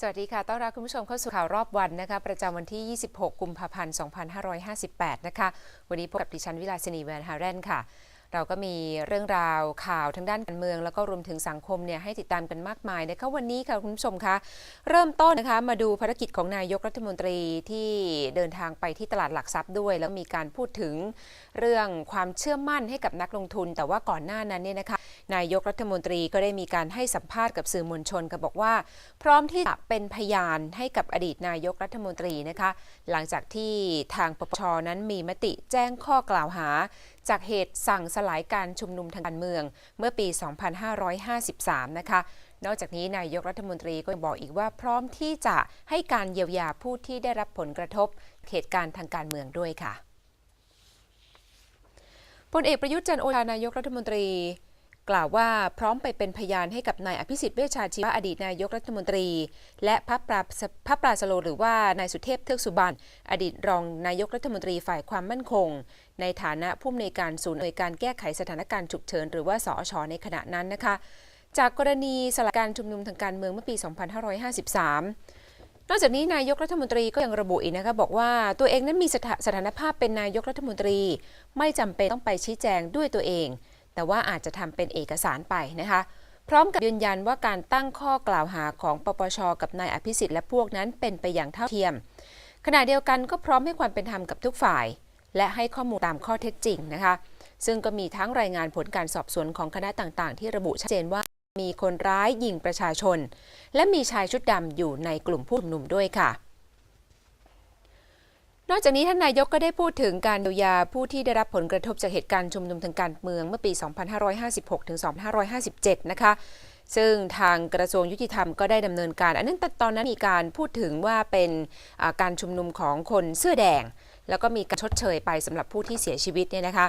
สวัสดีค่ะ ต้อนรับคุณผู้ชมเข้าสู่ข่าวรอบวันนะคะ ประจำวันที่ 26 กุมภาพันธ์ 2558 นะคะ วันนี้พบกับดิฉันวิลาสินีแวนฮารเรนค่ะ เราก็มีเรื่องราวข่าวทางด้านการเมือง แล้วก็รวมถึงสังคมเนี่ยให้ติดตามกันมากมายนะคะวันนี้ค่ะคุณผู้ชมคะเริ่มต้นนะคะมาดูภารกิจของนายกรัฐมนตรีที่เดินทางไปที่ตลาดหลักทรัพย์ด้วย แล้วมีการพูดถึงเรื่องความเชื่อมั่นให้กับนักลงทุน แต่ว่าก่อนหน้านั้นเนี่ยนะคะนายกรัฐมนตรีก็ได้มีการให้สัมภาษณ์กับสื่อมวลชนก็บอกว่า พร้อมที่จะเป็นพยานให้กับอดีตนายกรัฐมนตรีนะคะ หลังจากที่ทางปปชนั้นมีมติแจ้งข้อกล่าวหา จากเหตุสั่งสลายการชุมนุมทางการเมือง เมื่อปี 2553 นะคะ นอกจากนี้นายกรัฐมนตรีก็ยังบอกอีกว่าพร้อมที่จะให้การเยียวยาผู้ที่ได้รับผลกระทบเหตุการณ์ทางการเมืองด้วยค่ะพลเอกประยุทธ์จันโอชานายกรัฐมนตรี กล่าวว่าพร้อมไปเป็นพยานให้กับนายอภิสิทธิ์เวชชาชีวะอดีตนายกรัฐมนตรี และพระปราพระปราสโลหรือว่านายสุเทพเทือกสุบรรณอดีตรองนายกรัฐมนตรีฝ่ายความมั่นคง ในฐานะผู้อำนวยการศูนย์อำนวยการแก้ไขสถานการณ์ฉุกเฉินหรือว่าสอชในขณะนั้นนะคะ จากกรณีสลายการชุมนุมทางการเมืองเมื่อปี 2553นอกจากนี้นายกรัฐมนตรีก็ยังระบุอีกนะคะบอกว่าตัวเองนั้นมีสถาสถานภาพเป็นนายกรัฐมนตรี ไม่จำเป็นต้องไปชี้แจงด้วยตัวเอง แต่ว่าอาจจะทำเป็นเอกสารไปนะคะ พร้อมกับยืนยันว่าการตั้งข้อกล่าวหาของปปช กับนายอภิสิทธิ์และพวกนั้นเป็นไปอย่างเท่าเทียม ขณะเดียวกันก็พร้อมให้ความเป็นธรรมกับทุกฝ่าย และให้ข้อมูลตามข้อเท็จจริงนะคะ ซึ่งก็มีทั้งรายงานผลการสอบสวนของคณะต่างๆ ที่ระบุชัดเจนว่ามีคนร้ายยิงประชาชน และมีชายชุดดำอยู่ในกลุ่มผู้ชุมนุมด้วยค่ะ นอกจากนี้ท่านนายกก็ได้พูดถึงการเยียวยาผู้ที่ได้รับผลกระทบจากเหตุการณ์ชุมนุมทางการเมืองเมื่อปี 2556 ถึง 2557 นะคะ ซึ่งทางกระทรวงยุติธรรมก็ได้ดำเนินการ อันนั้นตอนนั้นมีการพูดถึงว่าเป็นการชุมนุมของคนเสื้อแดง แล้วก็มีการชดเชยไปสำหรับผู้ที่เสียชีวิตเนี่ยนะคะ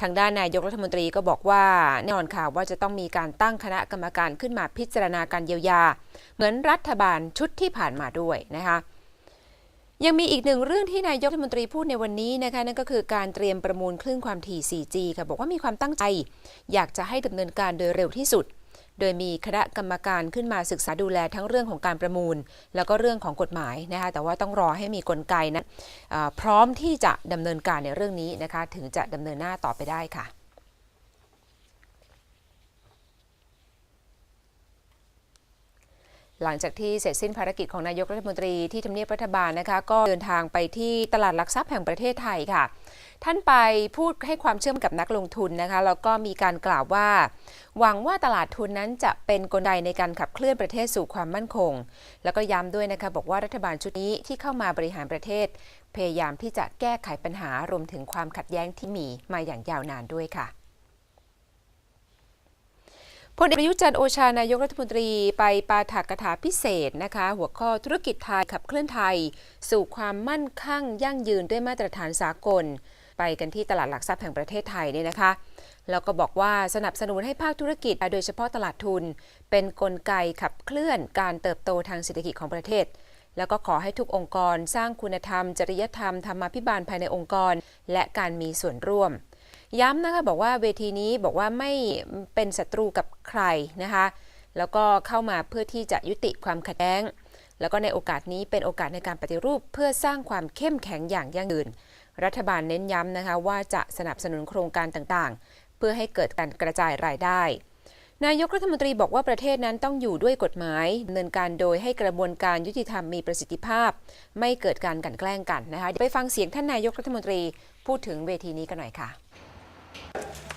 ทางด้านนายกรัฐมนตรีก็บอกว่าแน่นอนค่ะว่าจะต้องมีการตั้งคณะกรรมการขึ้นมาพิจารณาการเยียวยา เหมือนรัฐบาลชุดที่ผ่านมาด้วยนะคะ ยังมีอีกหนึ่งเรื่องที่นายกรัฐมนตรีพูดในวันนี้นะคะนั่นก็คือการเตรียมประมูลคลื่นความถี่ 4G ค่ะบอกว่ามีความตั้งใจ อยากจะให้ดำเนินการโดยเร็วที่สุด โดยมีคณะกรรมการขึ้นมาศึกษาดูแลทั้งเรื่องของการประมูล แล้วก็เรื่องของกฎหมายนะคะแต่ว่าต้องรอให้มีกลไกนั้นพร้อมที่จะดำเนินการในเรื่องนี้นะคะถึงจะดำเนินหน้าต่อไปได้ค่ะ หลังจากที่เสร็จสิ้นภารกิจของนายกรัฐมนตรีที่ทำเนียบรัฐบาลนะคะก็เดินทางไปที่ตลาดหลักทรัพย์แห่งประเทศไทยค่ะ ท่านไปพูดให้ความเชื่อมกับนักลงทุนนะคะแล้วก็มีการกล่าวว่า หวังว่าตลาดทุนนั้นจะเป็นกลไกในการขับเคลื่อนประเทศสู่ความมั่นคง แล้วก็ย้ำด้วยนะคะบอกว่ารัฐบาลชุดนี้ที่เข้ามาบริหารประเทศ พยายามที่จะแก้ไขปัญหารวมถึงความขัดแย้งที่มีมาอย่างยาวนานด้วยค่ะ พลเอกประยุจันทร์โอชานายกรัฐมนตรีไปปาฐกถาพิเศษนะคะ หัวข้อธุรกิจไทยขับเคลื่อนไทย สู่ความมั่นคงยั่งยืนด้วยมาตรฐานสากล ไปกันที่ตลาดหลักทรัพย์แห่งประเทศไทยเนี่ยนะคะ แล้วก็บอกว่าสนับสนุนให้ภาคธุรกิจ โดยเฉพาะตลาดทุน เป็นนกลไกขับเคลื่อนการเติบโตทางเศรษฐกิจของประเทศ แล้วก็ขอให้ทุกองค์กร สร้างคุณธรรม จริยธรรมธรรมาภิบาลภายในองค์กร และการมีส่วนร่วม ย้ำนะคะบอกว่าเวทีนี้บอกว่าไม่เป็นศัตรูกับใครนะคะ แล้วก็เข้ามาเพื่อที่จะยุติความขัดแย้ง แล้วก็ในโอกาสนี้เป็นโอกาสในการปฏิรูปเพื่อสร้างความเข้มแข็งอย่างยั่งยืน รัฐบาลเน้นย้ำนะคะว่าจะสนับสนุนโครงการต่างๆ เพื่อให้เกิดการกระจายรายได้นายกรัฐมนตรีบอกว่าประเทศนั้นต้องอยู่ด้วยกฎหมายดำเนินการโดยให้กระบวนการยุติธรรมมีประสิทธิภาพ ไม่เกิดการกันแกล้งกันนะคะไปฟังเสียงท่านนายกรัฐมนตรีพูดถึงเวทีนี้กันหน่อยค่ะ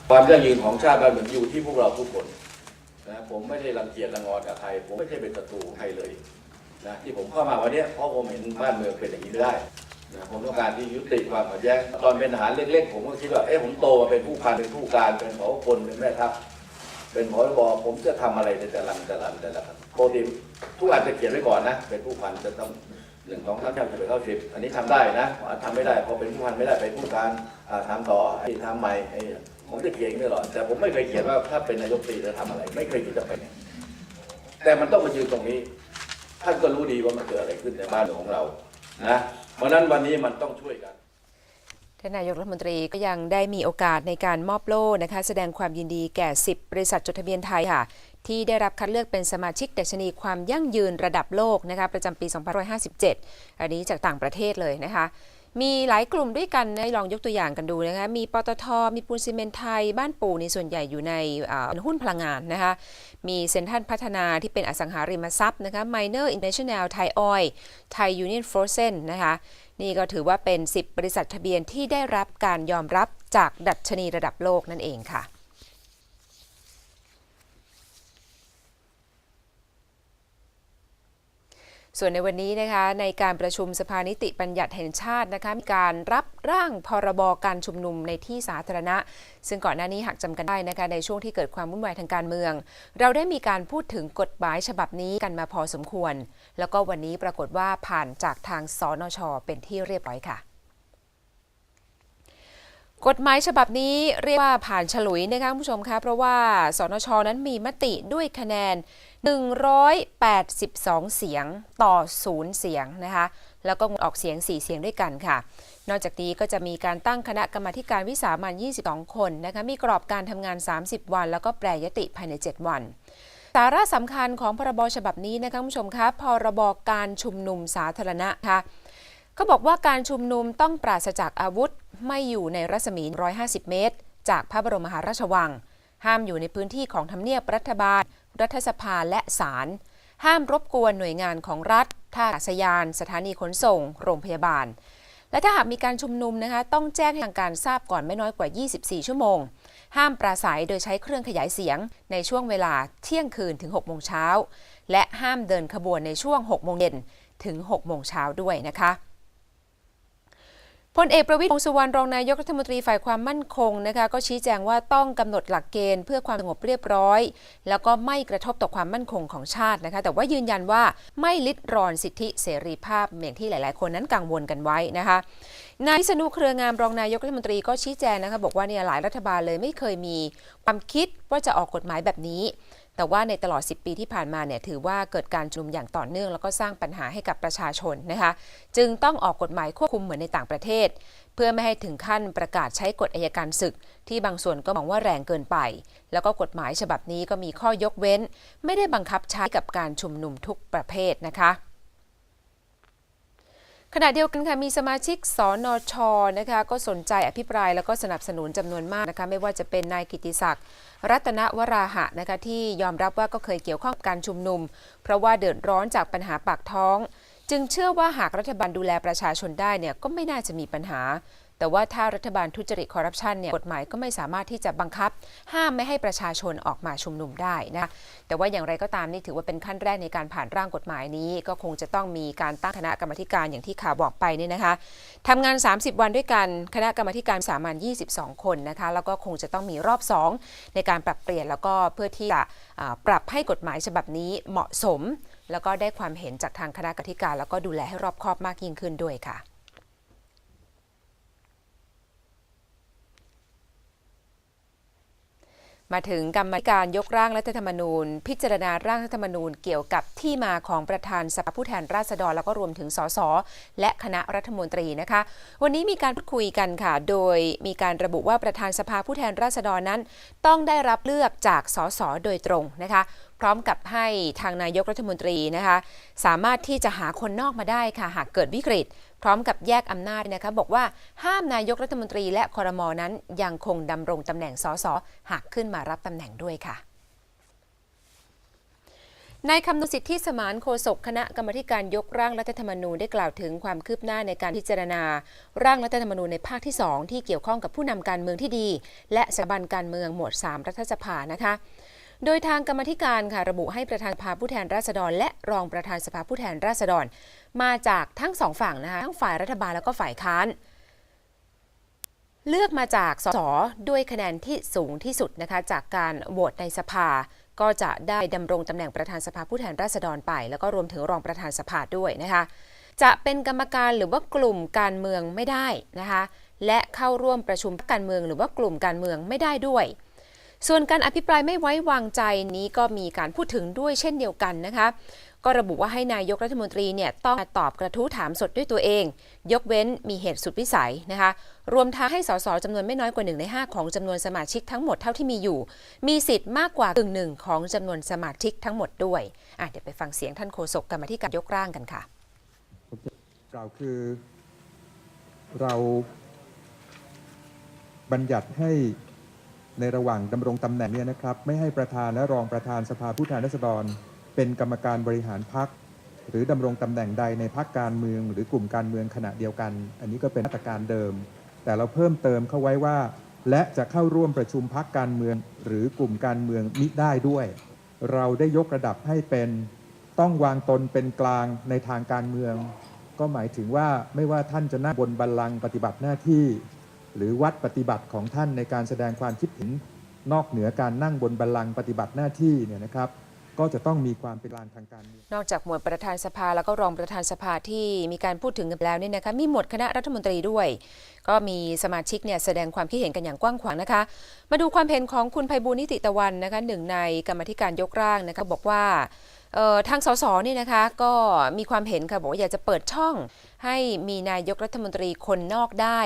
ความยั่งยืนของชาติบ้านเมืองอยู่ที่พวกเราทุกคนนะผมไม่ได้รังเกียจรังงอนกับใคร ผมไม่ใช่เป็นศัตรูใครเลยนะที่ผมเข้ามาวันนี้เพราะผมเห็นบ้านเมืองเป็นอย่างนี้ไม่ได้นะผมต้องการที่ยุติความขัดแย้งตอนเป็นทหารเล็กๆ ผมก็คิดว่าเอ๊ะผมโตมาเป็นผู้พันเป็นผู้การเป็นผอพลเป็นแม่ทัพเป็นผอบอผมจะทำอะไรในแต่ละแต่ละแต่ละปกติทุกอันจะเขียนไว้ก่อนนะเป็นผู้พันจะต้อง หนึ่งสองสามสี่ห้าหกเจ็ดแปเก้าสิบอันนี้ทำได้นะทำไม่ได้พอเป็นผู้พันไม่ได้เป็นผู้การทำต่อไอ้ทำใหม่ไอ้ผมจะเขียนอย่างนี้ตลอดแต่ผมไม่เคยเขียนว่าถ้าเป็นนายกตีจะทำอะไร ไม่เคยคิดจะเป็นแต่มันต้องมายืนตรงนี้ท่านก็รู้ดีว่ามันเกิดอะไรขึ้นในบ้านเมืองของเรานะเพราะนั้นวันนี้มันต้องช่วยกัน ท่านนายกรัฐมนตรีก็ยังได้มีโอกาสในการมอบโล่นะคะ แสดงความยินดีแก่ 10 บริษัทจดทะเบียนไทยค่ะ ที่ได้รับคัดเลือกเป็นสมาชิกดัชนีความยั่งยืนระดับโลกนะคะประจำปี 2557 อันนี้จากต่างประเทศเลยนะคะ มีหลายกลุ่มด้วยกันนะลองยกตัวอย่างกันดูนะคะ มีปตท มีปูนซีเมนต์ไทย บ้านปูในส่วนใหญ่อยู่ในหุ้นพลังงานนะคะ มีเซ็นทรัลพัฒนาที่เป็นอสังหาริมทรัพย์นะคะ Miner International Thai Oil Thai Union Frozen นะคะ นี่ก็ถือว่าเป็น 10 บริษัททะเบียนที่ได้รับการยอมรับจากดัชนีระดับโลกนั่นเองค่ะ ส่วนในวันนี้นะคะในการประชุมสภานิติบัญญัติแห่งชาตินะคะมีการรับร่างพรบการชุมนุมในที่สาธารณะ ซึ่งก่อนหน้านี้หากจำกันได้นะคะในช่วงที่เกิดความวุ่นวายทางการเมือง เราได้มีการพูดถึงกฎหมายฉบับนี้กันมาพอสมควร แล้วก็วันนี้ปรากฏว่าผ่านจากทางสนช เป็นที่เรียบร้อยค่ะกฎหมายฉบับนี้เรียกว่าผ่านฉลุยนะคะคุณผู้ชมคะเพราะว่าสนชนั้นมีมติด้วยคะแนน 182 เสียงต่อ 0 เสียงนะคะ แล้วก็งดออกเสียง 4 เสียงด้วยกันค่ะ นอกจากนี้ก็จะมีการตั้งคณะกรรมาการวิสามัน 22 คนนะคะ มีกรอบการทำงาน 30 วัน แล้วก็แปรยติภายใน 7 วันสาระสำคัญของพรบฉบับนี้นะคะคุณผู้ชมคะพรบการชุมนุมสาธารณะค่ะเขาบอกว่าการชุมนุมต้องปราศจากอาวุธ ไม่อยู่ในรัศมี 150 เมตร จากพระบรมมหาราชวัง ห้ามอยู่ในพื้นที่ของทำเนียบรัฐบาล รัฐสภาและศาลห้ามรบกวนหน่วยงานของรัฐ ท่าอากาศยาน สถานีขนส่ง โรงพยาบาล และถ้าหากมีการชุมนุมนะคะ ต้องแจ้งให้ทางการทราบก่อนไม่น้อยกว่า 24 ชั่วโมง ห้ามปราศัยโดยใช้เครื่องขยายเสียง ในช่วงเวลาเที่ยงคืนถึง 6 โมงเช้า และห้ามเดินขบวนในช่วง 6 โมงเย็นถึง 6 โมงเช้าด้วยนะคะ พลเอกประวิตรวงสุวรรณรองนายกรัฐมนตรีฝ่ายความมั่นคงนะคะก็ชี้แจงว่าต้องกำหนดหลักเกณฑ์เพื่อความสงบเรียบร้อย แล้วก็ไม่กระทบต่อความมั่นคงของชาตินะคะแต่ว่ายืนยันว่าไม่ลิดรอนสิทธิเสรีภาพอย่างที่หลาย ๆ คนนั้นกังวลกันไว้นะคะนายวิษณุเครืองามรองนายกรัฐมนตรีก็ชี้แจงนะคะบอกว่าเนี่ยหลายรัฐบาลเลยไม่เคยมีความคิดว่าจะออกกฎหมายแบบนี้ แต่ว่าในตลอด 10 ปีที่ผ่านมาเนี่ยถือว่าเกิดการชุมนุมอย่างต่อเนื่องแล้วก็สร้างปัญหาให้กับประชาชนนะคะ จึงต้องออกกฎหมายควบคุมเหมือนในต่างประเทศ เพื่อไม่ให้ถึงขั้นประกาศใช้กฎอายการศึก ที่บางส่วนก็มองว่าแรงเกินไป แล้วก็กฎหมายฉบับนี้ก็มีข้อยกเว้น ไม่ได้บังคับใช้กับการชุมนุมทุกประเภทนะคะ ขณะเดียวกันค่ะมีสมาชิกสนชนะคะก็สนใจอภิปรายแล้วก็สนับสนุนจำนวนมากนะคะไม่ว่าจะเป็นนายกิติศักดิ์รัตนวราหะนะคะที่ยอมรับว่าก็เคยเกี่ยวข้องกับการชุมนุม เพราะว่าเดือดร้อนจากปัญหาปากท้อง จึงเชื่อว่าหากรัฐบาลดูแลประชาชนได้เนี่ยก็ไม่น่าจะมีปัญหา แต่ว่าถ้ารัฐบาลทุจริตคอร์รัปชันเนี่ยกฎหมายก็ไม่สามารถที่จะบังคับ ห้ามไม่ให้ประชาชนออกมาชุมนุมได้นะแต่ว่าอย่างไรก็ตามนี่ถือว่าเป็นขั้นแรกในการผ่านร่างกฎหมายนี้ ก็คงจะต้องมีการตั้งคณะกรรมาธิการอย่างที่ข่าวบอกไปเนี่ยนะคะทำงาน 30 วันด้วยกันคณะกรรมการสามัญ22 คนนะคะแล้วก็คงจะต้องมีรอบ 2 ในการปรับเปลี่ยนแล้วก็เพื่อที่จะปรับให้กฎหมายฉบับนี้เหมาะสม แล้วก็ได้ความเห็นจากทางคณะกรรมการ แล้วก็ดูแลให้รอบคอบมากยิ่งขึ้นด้วยค่ะ มาถึงกรรมการยกร่างรัฐธรรมนูญ พิจารณาร่างรัฐธรรมนูญเกี่ยวกับที่มาของประธานสภาผู้แทนราษฎรแล้วก็รวมถึงสสและคณะรัฐมนตรีนะคะ วันนี้มีการพูดคุยกันค่ะ โดยมีการระบุว่าประธานสภาผู้แทนราษฎรนั้น ต้องได้รับเลือกจากสสโดยตรงนะคะ พร้อมกับให้ทางนายกรัฐมนตรีนะคะ สามารถที่จะหาคนนอกมาได้ค่ะ หากเกิดวิกฤต พร้อมกับแยกอำนาจนะคะบอกว่าห้ามนายกรัฐมนตรีและคอรมอนั้นยังคงดำรงตำแหน่งสสหากขึ้นมารับตำแหน่งด้วยค่ะนายคำนุสิทธิสมานโฆษกคณะกรรมธิการยกร่างรัฐธรรมนูญได้กล่าวถึงความคืบหน้าในการพิจารณา ร่างรัฐธรรมนูญในภาคที่ 2 ที่เกี่ยวข้องกับผู้นำการเมืองที่ดี และสถาบันการเมืองหมวด 3 รัฐสภานะคะ โดยทางกรรมธิการค่ะระบุให้ประธานสภาผู้แทนราษฎร และรองประธานสภาผู้แทนราษฎร มาจากทั้งสองฝั่งนะคะทั้งฝ่ายรัฐบาลแล้วก็ฝ่ายค้าน เลือกมาจากสสด้วยคะแนนที่สูงที่สุดนะคะจากการโหวตในสภาก็จะได้ดำรงตำแหน่งประธานสภาผู้แทนราษฎรไป แล้วก็รวมถึงรองประธานสภาด้วยนะคะ จะเป็นกรรมการหรือว่ากลุ่มการเมืองไม่ได้นะคะ และเข้าร่วมประชุมการเมืองหรือว่ากลุ่มการเมืองไม่ได้ด้วย ส่วนการอภิปรายไม่ไว้วางใจนี้ก็มีการพูดถึงด้วยเช่นเดียวกันนะคะ ก็ระบุว่าให้นายกรัฐมนตรีเนี่ยต้องตอบกระทู้ถามสดด้วยตัวเอง ยกเว้นมีเหตุสุดวิสัยนะคะ รวมทั้งให้สสจำนวนไม่น้อยกว่า 1 ใน 5 ของจำนวนสมาชิกทั้งหมดเท่าที่มีอยู่ มีสิทธิ์มากกว่ากึ่งหนึ่งของจำนวนสมาชิกทั้งหมดด้วยอะเดี๋ยวไปฟังเสียงท่านโฆษกกรรมธิการยกร่างกันค่ะกล่าวคือเราบัญญัติให้ ในระหว่างดำรงตำแหน่งเนี่ยนะครับ ไม่ให้ประธานและรองประธานสภาผู้แทนราษฎร เป็นกรรมการบริหารพักหรือดำรงตำแหน่งใดในพักการเมือง หรือกลุ่มการเมืองขณะเดียวกัน อันนี้ก็เป็นมาตรการเดิม แต่เราเพิ่มเติมเข้าไว้ว่า และจะเข้าร่วมประชุมพักการเมือง หรือกลุ่มการเมืองมิได้ด้วย เราได้ยกระดับให้เป็นต้องวางตนเป็นกลางในทางการเมือง ก็หมายถึงว่าไม่ว่าท่านจะนั่งบนบัลลังก์ปฏิบัติหน้าที่ หรือวัดปฏิบัติของท่านในการแสดงความคิดเห็นนอกเหนือการนั่งบนบัลลังก์ปฏิบัติหน้าที่เนี่ยนะครับก็จะต้องมีความเป็นกลางทางการเมืองนอกจากหมวดประธานสภาแล้วก็รองประธานสภาที่มีการพูดถึงกันแล้วเนี่ยนะคะมีหมวดคณะรัฐมนตรีด้วย ก็มีสมาชิกเนี่ยแสดงความคิดเห็นกันอย่างกว้างขวางนะคะ มาดูความเห็นของคุณไพบูลนิติตะวันนะคะหนึ่งในกรรมธิการยกร่างนะคะบอกว่าทางสสนี่นะคะก็มีความเห็นค่ะบอกว่าอยากจะเปิดช่องให้มีนายกรัฐมนตรีคนนอกได้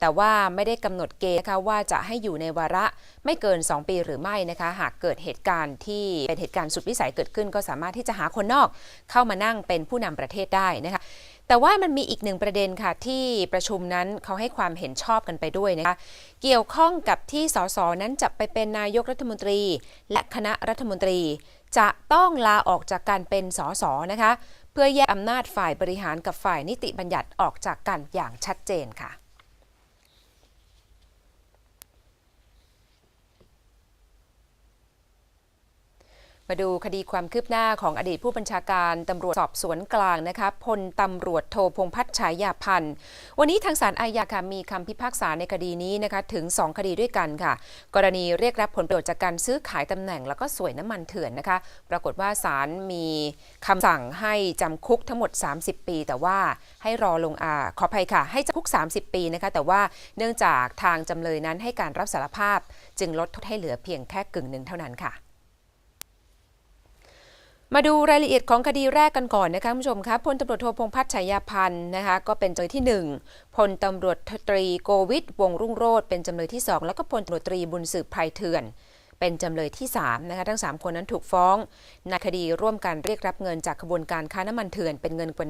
แต่ว่าไม่ได้กำหนดเกณฑ์นะคะว่าจะให้อยู่ในวาระไม่เกิน 2 ปีหรือไม่นะคะ หากเกิดเหตุการณ์ที่เป็นเหตุการณ์สุดวิสัยเกิดขึ้น ก็สามารถที่จะหาคนนอกเข้ามานั่งเป็นผู้นำประเทศได้นะคะแต่ว่ามันมีอีกหนึ่งประเด็นค่ะ ที่ประชุมนั้นเขาให้ความเห็นชอบกันไปด้วยนะคะ เกี่ยวข้องกับที่สสนั้นจะไปเป็นนายกรัฐมนตรี และคณะรัฐมนตรี จะต้องลาออกจากการเป็นสสนะคะ เพื่อแยกอำนาจฝ่ายบริหารกับฝ่ายนิติบัญญัติออกจากกันอย่างชัดเจนค่ะ มาดูคดีความคืบหน้าของอดีตผู้บัญชาการตำรวจสอบสวนกลางนะคะพลตำรวจโทพงษ์พัฒน์ฉายาพันธ์วันนี้ทางศาลอาญาค่ะมีคำพิพากษาในคดีนี้นะคะถึง 2 คดีด้วยกันค่ะ กรณีเรียกรับผลประโยชน์จากการซื้อขายตำแหน่ง แล้วก็สวยน้ำมันเถื่อนนะคะ ปรากฏว่าศาลมีคำสั่งให้จำคุกทั้งหมด 30 ปี แต่ว่าให้รอลงอาขออภัยค่ะ ให้จำคุก 30 ปีนะคะ แต่ว่าเนื่องจากทางจำเลยนั้นให้การรับสารภาพ จึงลดโทษให้เหลือเพียงแค่กึ่งหนึ่งเท่านั้นค่ะ มาดูรายละเอียดของคดีแรกกันก่อนนะคะคุณผู้ชมคะพลตำรวจโทพงษ์พัฒน์ฉายาพันธ์นะคะก็เป็นจำเลยที่ 1พลตำรวจตรีโกวิทวงรุ่งโรจน์เป็นจำเลยที่ 2 แล้วก็พลตำรวจตรีบุญสืบไพรเถื่อน เป็นจำเลยที่3นะคะทั้ง 3 คนนั้นถูกฟ้องในคดีร่วมกันเรียกรับเงินจากขบวนการค้าน้ำมันเถื่อนเป็นเงินกว่า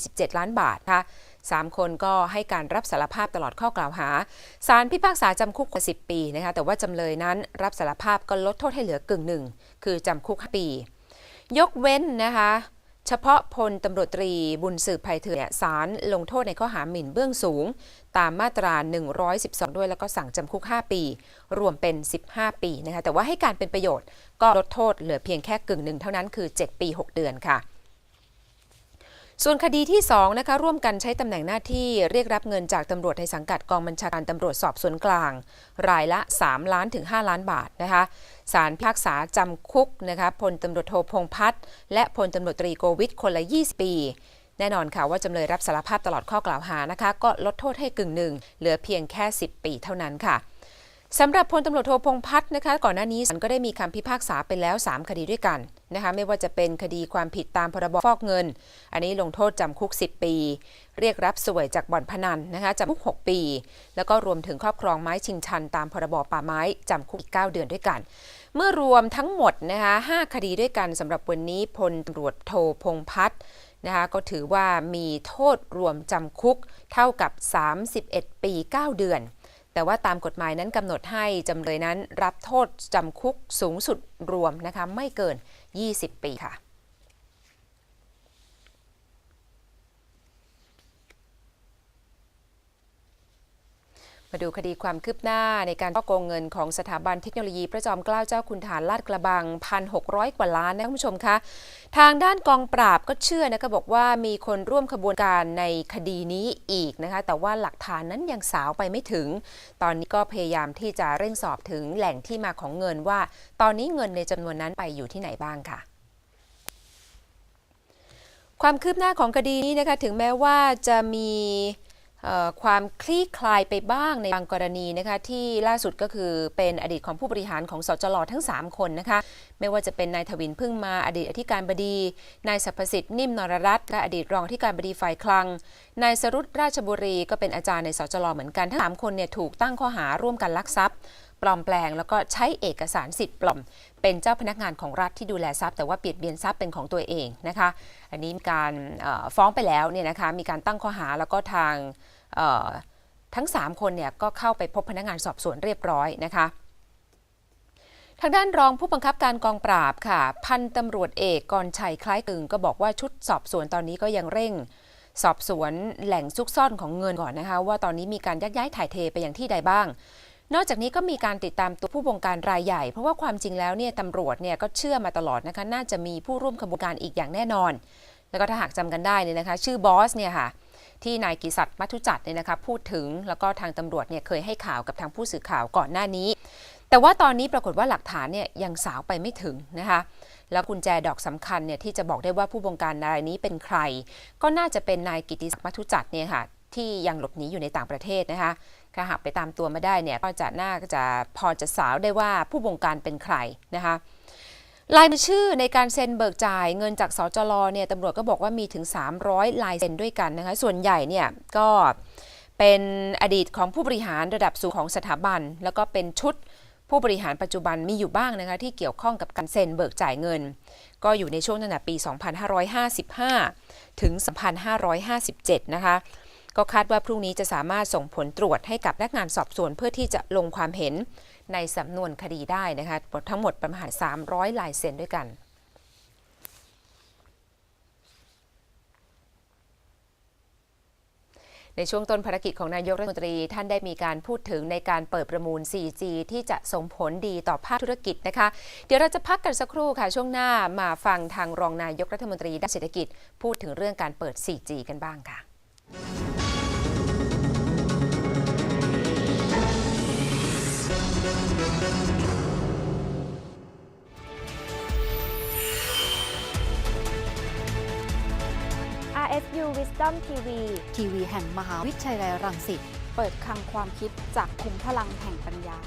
147 ล้านบาทนะคะสามคนก็ให้การรับสารภาพตลอดข้อกล่าวหาศาลพิพากษาจำคุกกว่า10 ปีนะคะแต่ว่าจำเลยนั้นรับสารภาพก็ลดโทษให้เหลือกึ่งหนึ่งคือจำคุก5ปี ยกเว้นนะคะเฉพาะพลตำรวจตรีบุญสืบไพเถื่อนเนี่ยศารลงโทษในข้อหาหมิ่นเบื้องสูง ตามมาตรา 112 ด้วยแล้วก็สั่งจำคุก 5 ปี รวมเป็น 15 ปีนะคะแต่ว่าให้การเป็นประโยชน์ก็ลดโทษเหลือเพียงแค่กึ่งหนึ่งเท่านั้นคือ 7 ปี 6 เดือนค่ะ ส่วนคดีที่2นะคะร่วมกันใช้ตำแหน่งหน้าที่เรียกรับเงินจากตำรวจในสังกัดกองบัญชาการตำรวจสอบสวนกลาง รายละ 3 ล้านถึง 5 ล้านบาทนะคะศาลพิพากษาจำคุกนะคะพลตำรวจโทพงษ์พัฒน์และพลตำรวจตรีโกวิทคนละ 20 ปี แน่นอนค่ะว่าจำเลยรับสารภาพตลอดข้อกล่าวหานะคะ ก็ลดโทษให้กึ่งหนึ่งเหลือเพียงแค่ 10 ปีเท่านั้นค่ะ สำหรับพลตำรวจโทพงษ์พัฒน์นะคะก่อนหน้านี้ศาลก็ได้มีคำพิพากษาไปแล้ว 3 คดีด้วยกันนะคะไม่ว่าจะเป็นคดีความผิดตามพรบฟอกเงิน อันนี้ลงโทษจำคุก 10 ปี เรียกรับสวยจากบ่อนพนันนะคะจำคุก 6 ปี แล้วก็รวมถึงครอบครองไม้ชิงชัน ตามพรบป่าไม้จำคุกอีก 9 เดือนด้วยกัน เมื่อรวมทั้งหมดนะคะ5คดีด้วยกันสำหรับวันนี้พลตำรวจโทพงษ์พัฒน์นะคะก็ถือว่ามีโทษรวมจำคุกเท่ากับ 31 ปี 9 เดือน แต่ว่าตามกฎหมายนั้นกำหนดให้จำเลยนั้นรับโทษจำคุกสูงสุดรวมนะคะไม่เกิน 20 ปีค่ะ มาดูคดีความคืบหน้าในการช่อโกงเงินของสถาบันเทคโนโลยีพระจอมเกล้าเจ้าคุณฐานลาดกระบัง 1,600 กว่าล้านนะคุณผู้ชมคะ ทางด้านกองปราบก็เชื่อนะคะบอกว่ามีคนร่วมขบวนการในคดีนี้อีกนะคะ แต่ว่าหลักฐานนั้นยังสาวไปไม่ถึง ตอนนี้ก็พยายามที่จะเร่งสอบถึงแหล่งที่มาของเงินว่า ตอนนี้เงินในจำนวนนั้นไปอยู่ที่ไหนบ้างค่ะความคืบหน้าของคดีนี้นะคะถึงแม้ว่าจะมี ความคลี่คลายไปบ้างในบางกรณีนะคะที่ล่าสุดก็คือเป็นอดีตของผู้บริหารของสจลทั้ง 3 คนนะคะไม่ว่าจะเป็นนายทวินพึ่งมาอดีตอธิการบดีนายสรรพสิทธิ์นิ่มนรรัตน์และอดีตรองอธิการบดีฝ่ายคลังนายสรุตราชบุรีก็เป็นอาจารย์ในสจลเหมือนกันทั้งสามคนเนี่ยถูกตั้งข้อหาร่วมกันลักทรัพย์ปลอมแปลงแล้วก็ใช้เอกสารสิทธิ์ปลอม เป็นเจ้าพนักงานของรัฐที่ดูแลทรัพย์ แต่ว่าเบียดเบียนทรัพย์เป็นของตัวเองนะคะ อันนี้มีการฟ้องไปแล้วเนี่ยนะคะมีการตั้งข้อหาแล้วก็ทาง ทั้ง 3 คนเนี่ยก็เข้าไปพบพนักงานสอบสวนเรียบร้อยนะคะทางด้านรองผู้บังคับการกองปราบค่ะ พันตำรวจเอกกรชัยคล้ายกึงก็บอกว่าชุดสอบสวนตอนนี้ก็ยังเร่ง สอบสวนแหล่งซุกซ่อนของเงินก่อนนะคะ ว่าตอนนี้มีการยักย้ายถ่ายเทไปอย่างที่ใดบ้าง นอกจากนี้ก็มีการติดตามตัวผู้บงการรายใหญ่ เพราะว่าความจริงแล้วเนี่ยตำรวจเนี่ยก็เชื่อมาตลอดนะคะ น่าจะมีผู้ร่วมขบวนการอีกอย่างแน่นอน แล้วก็ถ้าหากจำกันได้เนี่ยนะคะ ชื่อบอสเนี่ยค่ะ ที่นายกิศัตมัทุจัดเนี่ยนะคะพูดถึงแล้วก็ทางตำรวจเนี่ยเคยให้ข่าวกับทางผู้สื่อข่าวก่อนหน้านี้ แต่ว่าตอนนี้ปรากฏว่าหลักฐานเนี่ยยังสาวไปไม่ถึงนะคะแล้วกุญแจดอกสำคัญเนี่ยที่จะบอกได้ว่าผู้บงการรายนี้เป็นใคร ก็น่าจะเป็นนายกิติศักดิ์มัทุจัดเนี่ยค่ะที่ยังหลบหนีอยู่ในต่างประเทศนะคะถ้าหากไปตามตัวมาได้เนี่ยก็จะน่าจะพอจะสาวได้ว่าผู้บงการเป็นใครนะคะ ลายมือชื่อในการเซ็นเบิกจ่ายเงินจากสจลเนี่ยตำรวจก็บอกว่ามีถึง 300 ลายเซ็นด้วยกันนะคะ ส่วนใหญ่เนี่ยก็เป็นอดีตของผู้บริหารระดับสูงของสถาบัน แล้วก็เป็นชุดผู้บริหารปัจจุบันมีอยู่บ้างนะคะ ที่เกี่ยวข้องกับการเซ็นเบิกจ่ายเงิน ก็อยู่ในช่วงตั้งแต่ปี 2555 ถึง 2557 นะคะ ก็คาดว่าพรุ่งนี้จะสามารถส่งผลตรวจให้กับพนักงานสอบสวนเพื่อที่จะลงความเห็น ในสำนวนคดีได้นะคะทั้งหมดประมาณ 300 ลายเซ็นด้วยกันในช่วงต้นภารกิจของนายกรัฐมนตรี ท่านได้มีการพูดถึงในการเปิดประมูล 4G ที่จะส่งผลดีต่อภาคธุรกิจนะคะ เดี๋ยวเราจะพักกันสักครู่ค่ะ ช่วงหน้ามาฟังทางรองนายกรัฐมนตรีด้านเศรษฐกิจ พูดถึงเรื่องการเปิด 4G กันบ้างค่ะ RSU Wisdom TV ทีวีแห่งมหาวิทยาลัยรังสิต เปิดคลังความคิดจากคุมพลังแห่งปัญญา